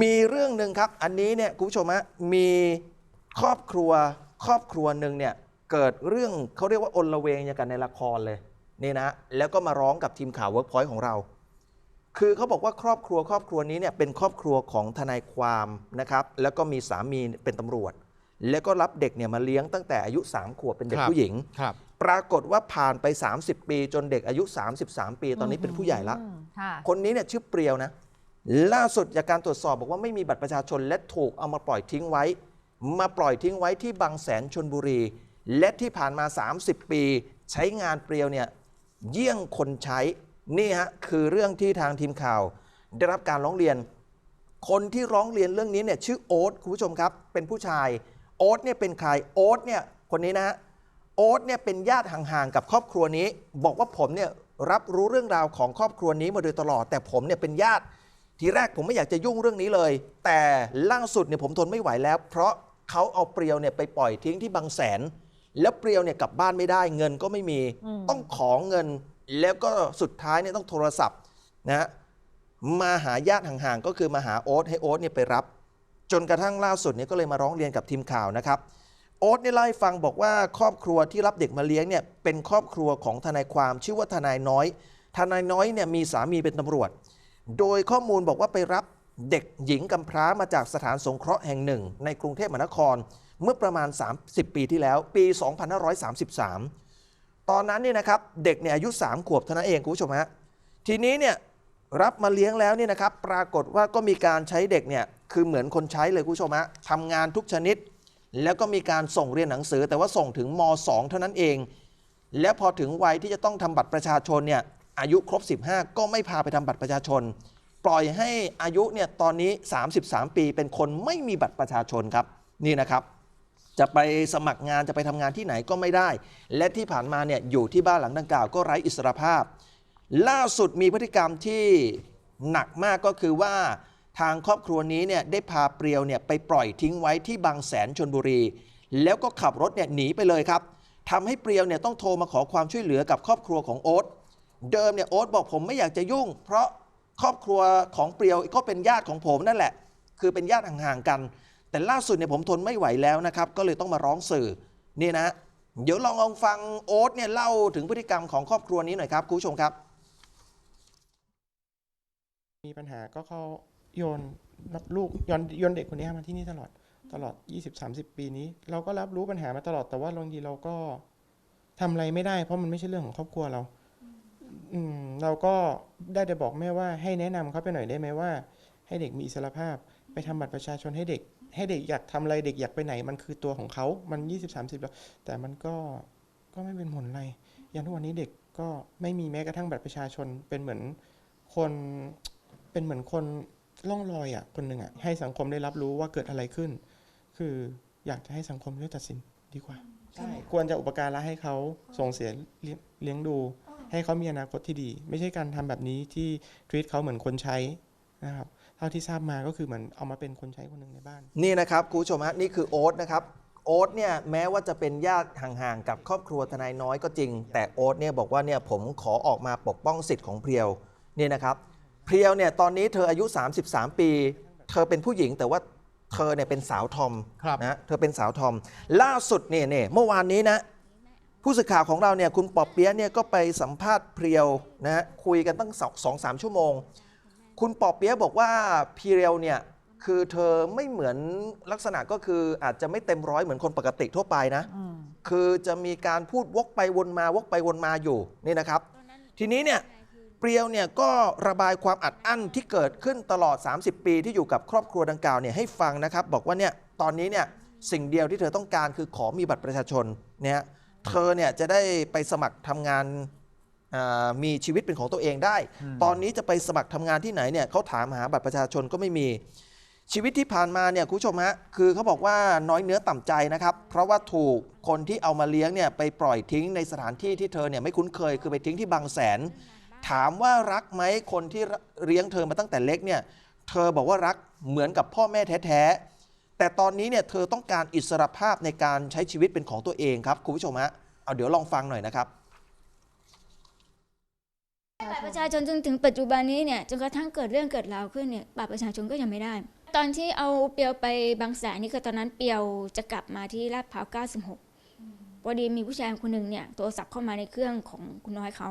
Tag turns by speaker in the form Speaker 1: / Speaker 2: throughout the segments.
Speaker 1: มีเรื่องหนึ่งครับ อันนี้เนี่ยคุณผู้ชมฮะมีครอบครัวครอบครัวหนึ่งเนี่ยเกิดเรื่องเขาเรียกว่าอนละเวงอย่างกันในละครเลยนี่นะแล้วก็มาร้องกับทีมข่าว Workpoint ของเรา คือเขาบอกว่าครอบครัวครอบครัวนี้เนี่ยเป็นครอบครัวของทนายความนะครับ แล้วก็มีสามีเป็นตำรวจ แล้วก็รับเด็กเนี่ยมาเลี้ยงตั้งแต่อายุ 3 ขวบเป็นเด็ก
Speaker 2: ครับ
Speaker 1: ผู้หญิง
Speaker 2: ครับ
Speaker 1: ปรากฏว่าผ่านไป 30 ปี จนเด็กอายุ 33 ปี ตอนนี้เป็นผู้ใหญ่ละ
Speaker 3: อืมค่ะ
Speaker 1: คนนี้เนี่ยชื่อเปรียวนะ ล่าสุดจากการตรวจสอบบอกว่าไม่มีบัตรประชาชนและถูกเอามาปล่อยทิ้งไว้ มาปล่อยทิ้งไว้ที่บางแสนชนบุรี และที่ผ่านมา 30 ปี ใช้งานเปรียวเนี่ยเยี่ยงคนใช้นี่ฮะคือเรื่องที่ทางทีมข่าว ได้รับการร้องเรียน คนที่ร้องเรียนเรื่องนี้เนี่ยชื่อโอ๊ตคุณผู้ชมครับ เป็นผู้ชายโอ๊ตเนี่ยเป็นใครโอ๊ตเนี่ยคนนี้นะฮะโอ๊ตเนี่ยเป็นญาติห่างๆกับครอบครัวนี้ บอกว่าผมเนี่ยรับรู้เรื่องราวของครอบครัวนี้มาโดยตลอด แต่ผมเนี่ยเป็นญาติ ทีแรกผมไม่อยากจะยุ่งเรื่องนี้เลย แต่ล่าสุดเนี่ยผมทนไม่ไหวแล้ว เพราะเขาเอาเปรียวเนี่ยไปปล่อยทิ้งที่บางแสน แล้วเปรียวเนี่ยกลับบ้านไม่ได้ เงินก็ไม่มี
Speaker 3: อืม
Speaker 1: ต้องขอเงิน แล้วก็สุดท้ายเนี่ยต้องโทรศัพท์นะฮะมาหาญาติห่างๆ ก็คือมาหาโอ๊ตให้โอ๊ตเนี่ยไปรับ จนกระทั่งล่าสุดเนี่ยก็เลยมาร้องเรียนกับทีมข่าวนะครับ โอ๊ตเนี่ยเล่าให้ฟังบอกว่าครอบครัวที่รับเด็กมาเลี้ยงเนี่ยเป็นครอบครัวของทนายความชื่อว่าทนายน้อย ทนายน้อยเนี่ยมีสามีเป็นตำรวจ โดยข้อมูลบอกว่าไปรับเด็กหญิงกำพร้ามาจากสถานสงเคราะห์แห่งหนึ่ง ในกรุงเทพมหานครเมื่อประมาณ 30 ปีที่แล้ว ปี 2533 ตอนนั้นเนี่ยนะครับเด็กเนี่ยอายุ 3 ขวบเท่านั้นเองคุณผู้ชมฮะทีนี้เนี่ยรับมาเลี้ยงแล้วเนี่ยนะครับปรากฏว่าก็มีการใช้เด็กเนี่ยคือเหมือนคนใช้เลยคุณผู้ชมฮะทำงานทุกชนิด แล้วก็มีการส่งเรียนหนังสือ แต่ว่าส่งถึงม 2 เท่านั้นเอง แล้วพอถึงวัยที่จะต้องทำบัตรประชาชนเนี่ย อายุครบ 15 ก็ไม่พาไปทำบัตรประชาชน ปล่อยให้อายุเนี่ยตอนนี้ 33 ปีเป็นคนไม่มีบัตรประชาชนครับนี่นะครับ จะไปสมัครงานจะไปทำงานที่ไหนก็ไม่ได้ และที่ผ่านมาเนี่ยอยู่ที่บ้านหลังดังกล่าวก็ไร้อิสรภาพ ล่าสุดมีพฤติกรรมที่หนักมากก็คือว่าทางครอบครัวนี้เนี่ยได้พาเปรียวเนี่ยไปปล่อยทิ้งไว้ที่บางแสนชนบุรี แล้วก็ขับรถเนี่ยหนีไปเลยครับทำให้เปรียวเนี่ยต้องโทรมาขอความช่วยเหลือกับครอบครัวของโอ๊ต เดิมเนี่ยโอ๊ตบอกผมไม่อยากจะยุ่ง เพราะครอบครัวของเปรียวก็เป็นญาติของผมนั่นแหละ คือเป็นญาติห่างๆกัน แต่ล่าสุดเนี่ยผมทนไม่ไหวแล้วนะครับ ก็เลยต้องมาร้องสื่อนี่นะ เดี๋ยวลองลองฟังโอ๊ตเนี่ยเล่าถึงพฤติกรรมของครอบครัวนี้หน่อยครับคุณผู้ชมครับ
Speaker 4: มีปัญหาก็เขาโยนลูกโยนโยนเด็กคนนี้มาที่นี่ตลอดตลอด 20-30 ปีนี้ เราก็รับรู้ปัญหามาตลอดแต่ว่าบางทีเราก็ทำอะไรไม่ได้เพราะมันไม่ใช่เรื่องของครอบครัวเรา อืมเราก็ได้แต่บอกแม่ว่าให้แนะนำเขาไปหน่อยได้ไหมว่า ให้เด็กมีอิสรภาพ ไปทำบัตรประชาชนให้เด็ก ให้เด็กอยากทำอะไรเด็กอยากไปไหน มันคือตัวของเขามัน20-30แล้วแต่มันก็ก็ไม่เป็นผลอะไรอย่างทุกวันนี้เด็กก็ไม่มีแม้กระทั่งบัตรประชาชนเป็นเหมือนคนเป็นเหมือนคนล่องลอยอะคนหนึ่งอะให้สังคมได้รับรู้ว่าเกิดอะไรขึ้น คืออยากจะให้สังคมได้ตัดสินดีกว่า ใช่ ควรจะอุปการะให้เขาส่งเสียเลี้ยงเลี้ยงดู ให้เขามีอนาคตที่ดี ไม่ใช่การทำแบบนี้ที่ทวีตเขาเหมือนคนใช้นะครับเท่าที่ทราบมาก็คือเหมือนเอามาเป็นคนใช้คนหนึ่งในบ้าน
Speaker 1: นี่นะครับคุณผู้ชมฮะนี่คือโอ๊ตนะครับโอ๊ตเนี่ยแม้ว่าจะเป็นญาติห่างๆกับครอบครัวทนายน้อยก็จริง แต่โอ๊ตเนี่ยบอกว่าเนี่ยผมขอออกมาปกป้องสิทธิ์ของเพรียวนี่นะครับเพรียวเนี่ยตอนนี้เธออายุ 33 ปี เธอเป็นผู้หญิงแต่ว่าเธอเนี่ยเป็นสาวทอม
Speaker 2: ครับ
Speaker 1: นะเธอเป็นสาวทอม ล่าสุดเนี่ยเนี่ยเมื่อวานนี้นะ ผู้สื่อข่าวของเราเนี่ยคุณปอบเปี๊ยะเนี่ยก็ไปสัมภาษณ์เพรียวนะฮะคุยกันตั้งสองสามชั่วโมง คุณปอบเปี๊ยะบอกว่าพีเรียวเนี่ยคือเธอไม่เหมือนลักษณะก็คืออาจจะไม่เต็มร้อยเหมือนคนปกติทั่วไปนะ คือจะมีการพูดวกไปวนมาวกไปวนมาอยู่นี่นะครับ ทีนี้เนี่ยเปรียวเนี่ยก็ระบายความอัดอั้นที่เกิดขึ้นตลอด 30 ปีที่อยู่กับครอบครัวดังกล่าวเนี่ยให้ฟังนะครับ บอกว่าเนี่ยตอนนี้เนี่ยสิ่งเดียวที่เธอต้องการคือขอมีบัตรประชาชนเนี่ย เธอเนี่ยจะได้ไปสมัครทำงานอ่ามีชีวิตเป็นของตัวเองได้ ตอนนี้จะไปสมัครทำงานที่ไหนเนี่ยเขาถามหาบัตรประชาชนก็ไม่มี ชีวิตที่ผ่านมาเนี่ยคุณผู้ชมฮะคือเขาบอกว่าน้อยเนื้อต่ำใจนะครับ เพราะว่าถูกคนที่เอามาเลี้ยงเนี่ยไปปล่อยทิ้งในสถานที่ที่เธอเนี่ยไม่คุ้นเคยคือไปทิ้งที่บางแสน ถามว่ารักไหมคนที่เลี้ยงเธอมาตั้งแต่เล็กเนี่ย เธอบอกว่ารักเหมือนกับพ่อแม่แท้ๆ แต่ตอนนี้เนี่ยเธอต้องการอิสรภาพในการใช้ชีวิตเป็นของตัวเองครับคุณผู้ชมฮะเอาเดี๋ยวลองฟังหน่อยนะครับ
Speaker 3: บัตรประชาชนจนถึงปัจจุบันนี้เนี่ยจนกระทั่งเกิดเรื่องเกิดราวขึ้นเนี่ยบัตรประชาชนก็ยังไม่ได้ ตอนที่เอาเปียวไปบางแสนนี่คือตอนนั้นเปียวจะกลับมาที่ลาดพร้าว 96พอดีมีผู้ชายคนหนึ่งเนี่ยโทรศัพท์เข้ามาในเครื่องของคุณน้อยเขา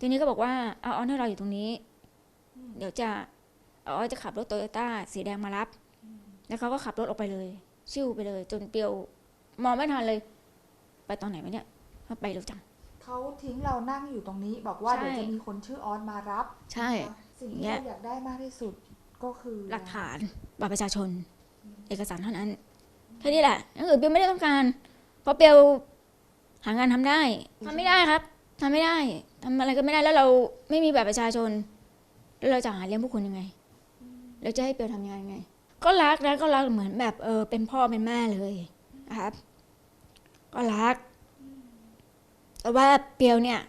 Speaker 3: ทีนี้ก็บอกว่าเอาออนให้เราอยู่ตรงนี้ เดี๋ยวจะเอาออนจะขับรถโตโยต้าสีแดงมารับ แล้วเขาก็ขับรถออกไปเลยชิ่วไปเลย จนเปียวมองไม่ทันเลย ไปตอนไหนวะเนี่ยเขาไปเร็วจัง
Speaker 2: เขาทิ้งเรานั่งอยู่ตรงนี้ บอกว่า
Speaker 3: ใช่
Speaker 2: เดี๋ยวจะมีคนชื่อออสมารับ
Speaker 3: ใช่
Speaker 2: สิ่ง
Speaker 3: เนี่
Speaker 2: ที่
Speaker 3: ย
Speaker 2: เราอยากได้มากที่สุดก็คือ
Speaker 3: หลักฐานบัตรประชาชน เอกสารเท่านั้นแค่นี้แหละนั่นคือเปียวไม่ได้ต้องการ เพราะเปียวหางานทำได้ทำไม่ได้ครับทำไม่ได้ทำอะไรก็ไม่ได้แล้วเราไม่มีบัตรประชาชน แล้วเราจะหาเลี้ยงผู้คนยังไง เราจะให้เปียวทำยังไง ก็รักนะก็รักเหมือนแบบเออเป็นพ่อเป็นแม่เลยนะครับ ก็รัก แต่ว่าเปียวเนี่ย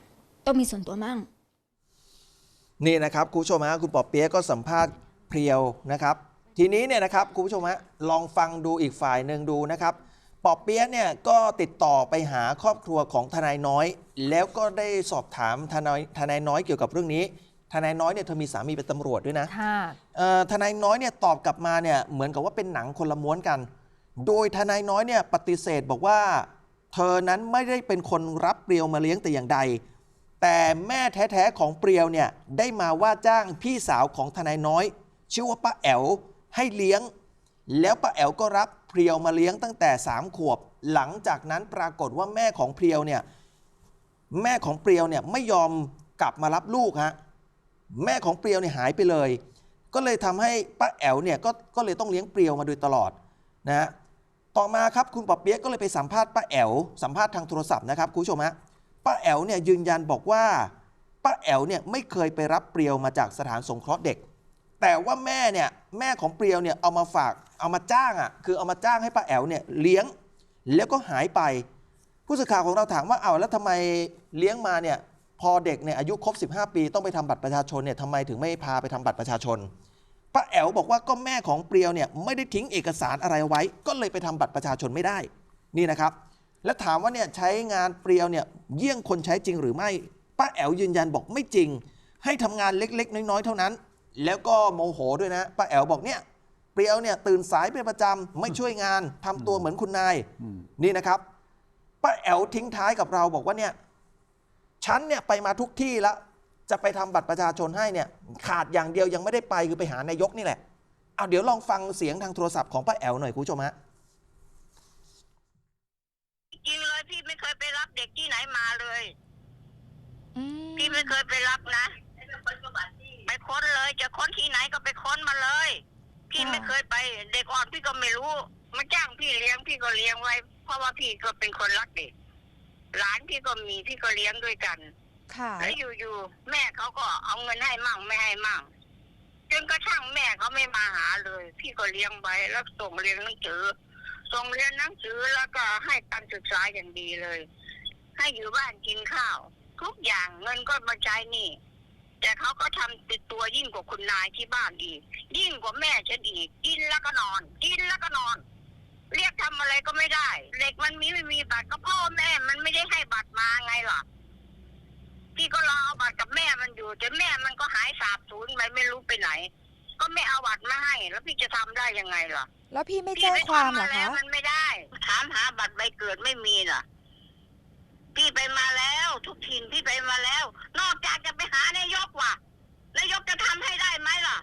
Speaker 3: ต้องมีส่วนตัวมั่ง
Speaker 1: นี่นะครับคุณผู้ชมฮะคุณปอเปียะก็สัมภาษณ์เพรียวนะครับ ทีนี้เนี่ยนะครับคุณผู้ชมฮะลองฟังดูอีกฝ่ายหนึ่งดูนะครับปอเปียะเนี่ยก็ติดต่อไปหาครอบครัวของทนายน้อย แล้วก็ได้สอบถามทนายทนายน้อยเกี่ยวกับเรื่องนี้ ทนายน้อยเนี่ยเธอมีสามีเป็นตำรวจด้วยนะ
Speaker 5: ค่ะ
Speaker 1: เอ่อทนายน้อยเนี่ยตอบกลับมาเนี่ยเหมือนกับว่าเป็นหนังคนละม้วนกัน โดยทนายน้อยเนี่ยปฏิเสธบอกว่า เธอนั้นไม่ได้เป็นคนรับเปรียวมาเลี้ยงแต่อย่างใด แต่แม่แท้ๆของเปรียวเนี่ยได้มาว่าจ้างพี่สาวของทนายน้อย ชื่อว่าป้าแอ๋วให้เลี้ยง แล้วป้าแอ๋วก็รับเปรียวมาเลี้ยงตั้งแต่ 3 ขวบ หลังจากนั้นปรากฏว่าแม่ของเปรียวเนี่ยแม่ของเปรียวเนี่ยไม่ยอมกลับมารับลูกฮะ แม่ของเปรียวเนี่ยหายไปเลย ก็เลยทำให้ป้าแอ๋วเนี่ยก็ก็เลยต้องเลี้ยงเปรียวมาโดยตลอดนะฮะต่อมาครับคุณปอเปี๊ยกก็เลยไปสัมภาษณ์ป้าแอ๋วสัมภาษณ์ทางโทรศัพท์นะครับคุณผู้ชมฮะป้าแอ๋วเนี่ยยืนยันบอกว่าป้าแอ๋วเนี่ยไม่เคยไปรับเปรียวมาจากสถานสงเคราะห์เด็ก แต่ว่าแม่เนี่ยแม่ของเปรียวเนี่ยเอามาฝากเอามาจ้างอะคือเอามาจ้างให้ป้าแอ๋วเนี่ยเลี้ยงแล้วก็หายไป ผู้สื่อข่าวของเราถามว่าเอาแล้วทำไมเลี้ยงมาเนี่ย พอเด็กเนี่ยอายุครบ 15 ปีต้องไปทำบัตรประชาชนเนี่ยทำไมถึงไม่พาไปทำบัตรประชาชนป้าแอ๋วบอกว่าก็แม่ของเปรียวเนี่ยไม่ได้ทิ้งเอกสารอะไรไว้ ก็เลยไปทำบัตรประชาชนไม่ได้นี่นะครับ และถามว่าเนี่ยใช้งานเปรียวเนี่ยเยี่ยงคนใช้จริงหรือไม่ป้าแอ๋วยืนยันบอกไม่จริง ให้ทำงานเล็ก ๆ น้อยๆเท่านั้น แล้วก็โมโหด้วยนะป้าแอ๋วบอกเนี่ยเปรียวเนี่ยตื่นสายเป็นประจำไม่ช่วยงานทำตัวเหมือนคุณนายนี่นะครับป้าแอ๋วทิ้งท้ายกับเราบอกว่าเนี่ย ฉันเนี่ยไปมาทุกที่แล้ว จะไปทำบัตรประชาชนให้เนี่ยขาดอย่างเดียวยังไม่ได้ไปคือไปหานายกนี่แหละเอาเดี๋ยวลองฟังเสียงทางโทรศัพท์ของป้าแอ๋วหน่อยคุณผู้ชมฮะ
Speaker 6: จริงๆเลยพี่ไม่เคยไปรับเด็กที่ไหนมาเลยพี่ไม่เคยไปรับนะไปค้นเลย จะค้นที่ไหนก็ไปค้นมาเลย พี่
Speaker 2: ค่ะ
Speaker 6: ไม่เคยไป เด็กอ่อนพี่ก็ไม่รู้มาจ้างพี่เลี้ยงพี่ก็เลี้ยงไว้ เพราะว่าพี่ก็เป็นคนรักเด็ก หลานพี่ก็มีพี่ก็เลี้ยงด้วยกัน
Speaker 2: ค่ะ
Speaker 6: แล้วอยู่ๆแม่เขาก็เอาเงินให้มั่งไม่ให้มั่งจนกระทั่งแม่เขาไม่มาหาเลย พี่ก็เลี้ยงไว้แล้วส่งเรียนหนังสือส่งเรียนหนังสือแล้วก็ให้การศึกษาอย่างดีเลย ให้อยู่บ้านกินข้าว ทุกอย่างเงินก็มาใช้หนี่ แต่เขาก็ทำติดตัวยิ่งกว่าคุณนายที่บ้านอีก ยิ่งกว่าแม่ฉันอีก กินแล้วก็นอน กินแล้วก็นอน เรียกทำอะไรก็ไม่ได้ เด็กมันมีไม่มีบัตรก็พ่อแม่มันไม่ได้ให้บัตรมาไงล่ะพี่ก็รอเอาบัตรกับแม่มันอยู่แต่แม่มันก็หายสาบสูญไปไม่รู้ไปไหน ก็ไม่เอาบัตรมาให้แล้วพี่จะทำได้ยังไงล่ะ
Speaker 2: แล้วพี่ไม่
Speaker 6: พี่
Speaker 2: แจ้ง
Speaker 6: ไป
Speaker 2: ความ
Speaker 6: ทำ
Speaker 2: เหร
Speaker 6: มา
Speaker 2: อ
Speaker 6: แล้ว
Speaker 2: คะ
Speaker 6: มันไม่ได้ถามหาบัตรใบเกิดไม่มีล่ะ พี่ไปมาแล้ว ทุกถิ่นพี่ไปมาแล้ว นอกจากจะไปหานายกว่ะนายกจะทำให้ได้ไหมล่ะ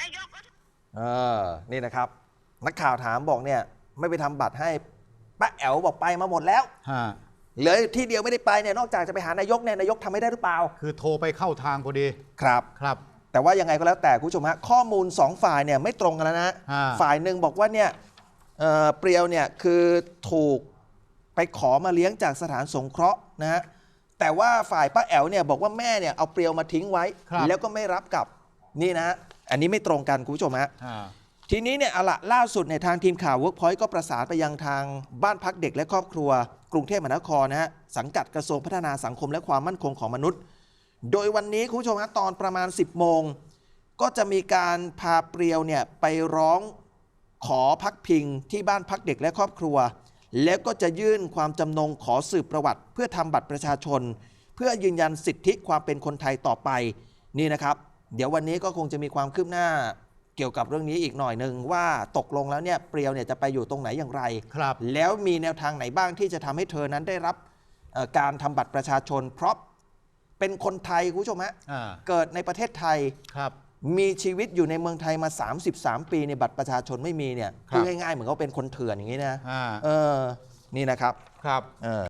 Speaker 6: นายกก็
Speaker 1: เออนี่นะครับ นักข่าวถามบอกเนี่ย ไม่ไปทำบัตรให้ป้าแอ๋วบอกไปมาหมดแล้ว
Speaker 7: ฮะ
Speaker 1: เหลือที่เดียวไม่ได้ไปเนี่ยนอกจากจะไปหานายกเนี่ยนายกทำไม่ได้หรือเปล่า
Speaker 7: คือโทรไปเข้าทางพอดี
Speaker 1: ครับ
Speaker 7: ครับ
Speaker 1: แต่ว่ายังไงก็แล้วแต่คุณผู้ชมฮะข้อมูล 2 ฝ่ายเนี่ยไม่ตรงกันแล้วนะ
Speaker 7: ฮะ
Speaker 1: ฝ่ายหนึ่งบอกว่าเนี่ยเอ่อเปรียวเนี่ยคือถูกไปขอมาเลี้ยงจากสถานสงเคราะห์นะฮะแต่ว่าฝ่ายป้าแอ๋วเนี่ยบอกว่าแม่เนี่ยเอาเปรียวมาทิ้งไว้
Speaker 7: ครับ
Speaker 1: แล้วก็ไม่รับกลับนี่นะฮะอันนี้ไม่ตรงกันคุณผู้ชมฮะ
Speaker 7: ฮะ
Speaker 1: ทีนี้เนี่ยเอาละล่าสุดในยทางทีมข่าว Workpoint ก็ประสานไปยังทางบ้านพักเด็กและครอบครัว กรุงเทพมหานครนะฮะสังกัดกระทรวงพัฒนาสังคมและความมั่นคงของมนุษย์ โดยวันนี้คุณผู้ชมฮะตอนประมาณ 10 โมง ก็จะมีการพาเปรียวเนี่ยไปร้องขอพักพิงที่บ้านพักเด็กและครอบครัว แล้วก็จะยื่นความจำนงขอสืบประวัติ เพื่อทำบัตรประชาชน เพื่อยืนยันสิทธิความเป็นคนไทยต่อไปนี่นะครับ เดี๋ยววันนี้ก็คงจะมีความคืบหน้า เกี่ยวกับเรื่องนี้อีกหน่อยหนึ่งว่าตกลงแล้วเนี่ยเปรียวเนี่ยจะไปอยู่ตรงไหนอย่างไร
Speaker 7: ครับ
Speaker 1: แล้วมีแนวทางไหนบ้างที่จะทำให้เธอนั้นได้รับเอ่อการทำบัตรประชาชน เพราะเป็นคนไทยคุณผู้ชมฮะ
Speaker 7: อ่า
Speaker 1: เกิดในประเทศไทย
Speaker 7: ครับ
Speaker 1: มีชีวิตอยู่ในเมืองไทยมา 33 ปีในบัตรประชาชนไม่มีเนี่ย
Speaker 7: ครับ
Speaker 1: พูดง่ายๆเหมือนเขาเป็นคนเถื่อนอย่างนี้นะ
Speaker 7: อ่า
Speaker 1: เออนี่นะครับ
Speaker 7: ครับ
Speaker 1: เออ